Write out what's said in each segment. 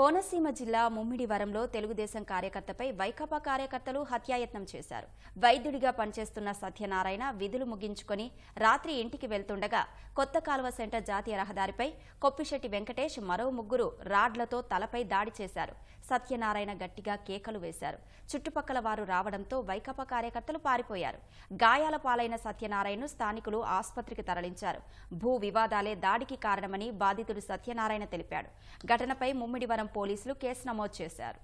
కోనసీమ జిల్లా ముమ్మిడివరంలో తెలుగుదేశం కార్యకర్తపై వైకాపా కార్యకర్తలు హత్యాయత్నం చేశారు. వైద్యుడిగా పనిచేస్తున్న సత్యనారాయణ విధులు ముగించుకొని రాత్రి ఇంటికి వెళ్తుండగా కొత్త కాలువ సెంటర్ జాతీయ రహదారిపై కొప్పిశెట్టి వెంకటేష్ మరో ముగ్గురు రాడ్లతో తలపై దాడి చేశారు. సత్యనారాయణ గట్టిగా కేకలు వేశారు. చుట్టుపక్కల వారు రావడంతో వైకాపా కార్యకర్తలు పారిపోయారు. గాయాల పాలైన సత్యనారాయణను స్థానికులు ఆసుపత్రికి తరలించారు. భూ వివాదాలే దాడికి కారణమని బాధితుడు సత్యనారాయణ తెలిపాడు. ఘటనపై ముమ్మిడివరం పోలీసులు కేసు నమోదు చేశారు.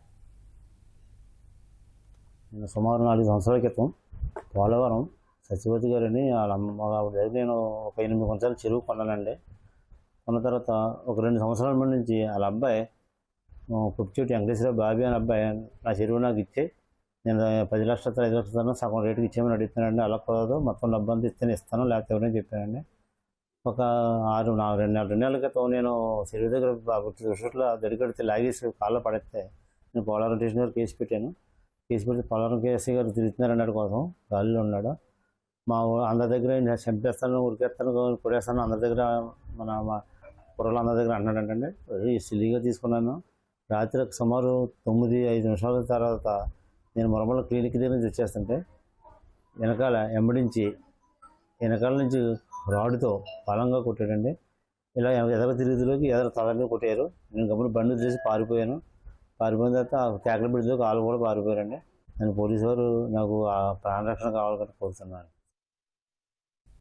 నేను సుమారు నాలుగు సంవత్సరాల క్రితం పోలవరం సత్యవతి గారిని వాళ్ళ అమ్మ దగ్గర నేను ఒక ఎనిమిది కొంచెం చెరువు కొన్నానండి. కొన్న తర్వాత ఒక రెండు సంవత్సరాల ముందు నుంచి వాళ్ళ అబ్బాయి పుట్టిచోటి వెంకటేశ్వర బాబీ అనే అబ్బాయి నా చెరువు నాకు ఇచ్చే నేను పది లక్షలతో ఐదు లక్షల సగం రేటుకి ఇచ్చేయమని అడుగుతున్నానండి అలా కుదరదు మొత్తం డబ్బు అంతా ఇస్తేనే ఇస్తాను లేకపోతే ఎవరైనా చెప్పానండి ఒక ఆరు నాలుగు రెండు నెలల రెండు నెలల క్రితం నేను చెరువు దగ్గర చుట్టూ దొరికెడితే లాగేసి కాళ్ళ పడేస్తే నేను పోలవరం స్టేషన్ గారు కేసు పెట్టాను. కేసు పెట్టి పోలవరం కేసీ గారు తిరుగుతున్నారన్నాడు కోసం గాలిలో ఉన్నాడు. మా అందరి దగ్గర నేను చంపేస్తాను ఉరికేస్తాను కొడేస్తాను అందరి దగ్గర మన మా కుర్రలు అందరి దగ్గర అన్నాడంటే సిల్లీగా తీసుకున్నాను. రాత్రి ఒక సుమారు తొమ్మిది ఐదు నిమిషాల తర్వాత నేను మురమల క్లినిక్ దగ్గర నుంచి వచ్చేస్తుంటే వెనకాల ఎంబడించి వెనకాల నుంచి రాడుతో బలంగా కొట్టాడండి. ఇలా ఎదర తిరుగుతులోకి ఎదర తలని కొట్టారు. నేను గమ్మున బండి చేసి పారిపోయాను. పారిపోయిన తర్వాత ఆ కేకల బిడ్డలోకి వాళ్ళు కూడా పారిపోయారండి. నేను పోలీసు వారు నాకు ఆ ప్రాణ రక్షణ కావాలని కోరుతున్నాను.